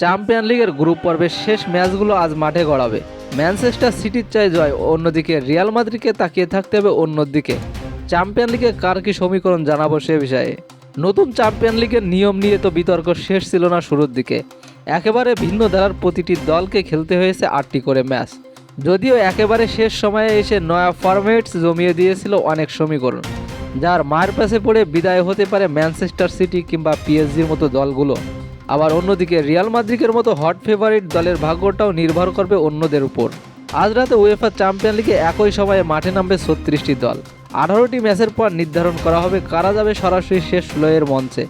Champion লিগের group পর্বের শেষ ম্যাচগুলো আজ মাঠে গড়াবে। ম্যানচেস্টার সিটির চাই জয়, অন্যদিকে রিয়াল মাদ্রিকে তাকিয়ে থাকতে হবে অন্যদিকে। চ্যাম্পিয়ন লিগে কার কি সমীকরণ জানাব সে বিষয়ে? নতুন চ্যাম্পিয়ন লিগের নিয়ম নিয়ে তো বিতর্ক শেষ ছিল না শুরুর দিকে। একেবারে ভিন্ন ধারার প্রতিটি দলকে খেলতে হয়েছে আটটি করে ম্যাচ। যদিও একেবারে শেষ সময়ে এসে নয়া ফরম্যাটস জমিয়ে দিয়েছিল অনেক সমীকরণ। যার মায়ের পাশে পড়ে বিদায় হতে পারে ম্যানচেস্টার সিটি কিংবা পিএসজির মতো দলগুলো। আবার অন্যদিকে রিয়াল মাদ্রিকের মতো হট ফেভারিট দলের ভাগ্যটাও নির্ভর করবে অন্যদের উপর। আজ রাতে উয়েফা চ্যাম্পিয়ন লিগে একই সময়ে মাঠে নামবে ছত্রিশটি দল। আঠারোটি ম্যাচের পর নির্ধারণ করা হবে কারা যাবে সরাসরি শেষ ষোলোয়ের মঞ্চে।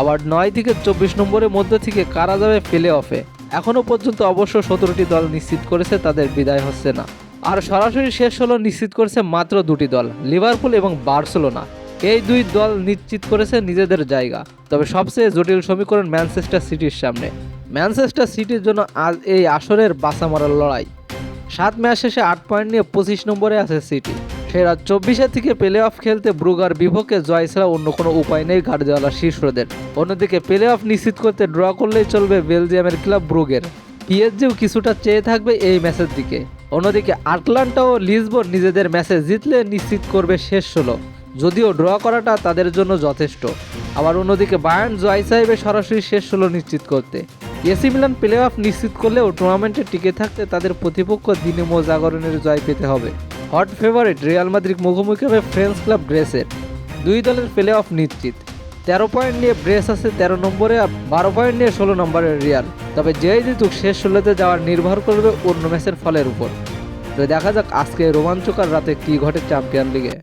আবার নয় থেকে চব্বিশ নম্বরের মধ্যে থেকে কারা যাবে প্লে অফে এখনও পর্যন্ত অবশ্য সতেরোটি দল নিশ্চিত করেছে, তাদের বিদায় হচ্ছে না। আর সরাসরি শেষ হলো নিশ্চিত করেছে মাত্র দুটি দল, লিভারপুল এবং বার্সেলোনা। এই দুই দল নিশ্চিত করেছে নিজেদের জায়গা। তবে সবচেয়ে জটিল সমীকরণ ম্যানচেস্টার সিটির সামনে। ম্যানচেস্টার সিটির জন্য আজ এই আসরের বাসা মারার লড়াই। সাত ম্যাচ শেষে আট পয়েন্ট নিয়ে পঁচিশ নম্বরে আছে সিটি। সেরা চব্বিশে থেকে প্লে অফ খেলতে ব্রুগার বিভকে জয় ছাড়া অন্য কোনো উপায় নেই গার্দিওয়ালা শীর্ষদের। অন্যদিকে প্লে অফ নিশ্চিত করতে ড্র করলেই চলবে বেলজিয়ামের ক্লাব ব্রুগের। পিএসজিও কিছুটা চেয়ে থাকবে এই ম্যাচের দিকে। অন্যদিকে আটলান্টা ও লিসবন নিজেদের ম্যাচে জিতলে নিশ্চিত করবে শেষ ষোলো। যদিও ড্র করাটা তাদের জন্য যথেষ্ট। আবার অন্যদিকে বায়ার্ন জয় চাইবে সরাসরি শেষ ষোলো নিশ্চিত করতে। এসি মিলান প্লে অফ নিশ্চিত করলেও টুর্নামেন্টে টিকে থাকতে তাদের প্রতিপক্ষ দিনেমো জাগরণের জয় পেতে হবে। হট ফেভারিট রিয়াল মাদ্রিদ মুখোমুখি হবে ফ্রেঞ্চ ক্লাব ব্রেসের দুই দলের প্লে অফ নিশ্চিত। তেরো পয়েন্ট নিয়ে ব্রেস আছে তেরো নম্বরে আর বারো পয়েন্ট নিয়ে ষোলো নম্বরের রিয়াল। তবে যেই জিতুক শেষ ষোলোতে যাওয়ার নির্ভর করবে অন্য ম্যাচের ফলের উপর। তো দেখা যাক আজকে রোমাঞ্চকর রাতে কী ঘটে চ্যাম্পিয়ন লিগে।